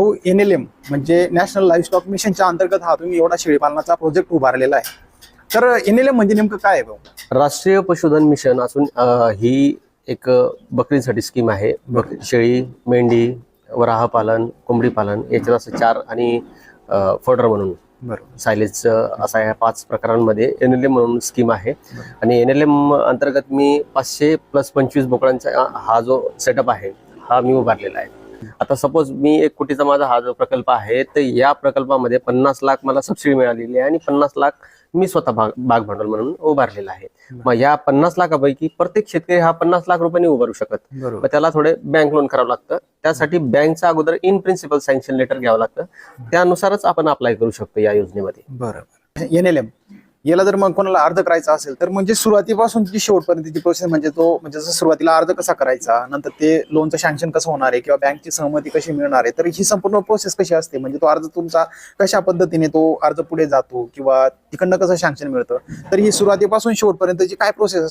हो N L M म्हणजे national livestock मिशनच्या अंतर्गत हा तुम्ही एवढा शेळीपालनाचा प्रोजेक्ट उभारलेला आहे. तर एन एल एम म्हणजे नेमकं काय आहे राष्ट्रीय पशुधन मिशन असून ही एक बकरींसाठी स्कीम आहे. शेळी मेंढी वराह पालन कोंबडी पालन याच्यात असं चार आणि फोडर म्हणून सायलेज असा या पाच प्रकारांमध्ये एन एल एम म्हणून स्कीम आहे. आणि एन एल एम अंतर्गत मी पाचशे प्लस पंचवीस बोकडांचा हा जो सेटअप आहे हा मी उभारलेला आहे. आता सपोज मी एक कोटीचा माझा हा जो प्रकल्प आहे तर या प्रकल्पामध्ये पन्नास लाख मला सबसिडी मिळालेली आहे आणि पन्नास लाख मी स्वतः भाग भाग भांडवल म्हणून उभारलेला आहे. मग या पन्नास लाखापैकी प्रत्येक शेतकरी हा पन्नास लाख रुपयांनी उभारू शकत. मग त्याला थोडे बँक लोन करावं लागतं. त्यासाठी बँकचं अगोदर इन प्रिन्सिपल सँक्शन लेटर घ्यावं लागतं. त्यानुसारच आपण अप्लाय करू शकतो या योजनेमध्ये. बरोबर एन एल एम. याला जर मग कोणाला अर्ज करायचा असेल तर म्हणजे सुरुवातीपासून तिची शेवटपर्यंतची प्रोसेस म्हणजे तो म्हणजे जसं सुरुवातीला अर्ज कसा करायचा नंतर ते लोनचं सँक्शन कसं होणार आहे किंवा बँकची सहमती कशी मिळणार आहे तर ही संपूर्ण प्रोसेस कशी असते? म्हणजे तो अर्ज तुमचा कशा पद्धतीने तो अर्ज पुढे जातो किंवा तिकडनं कसं सँक्शन मिळतं? तर ही सुरुवातीपासून शेवटपर्यंतची काय प्रोसेस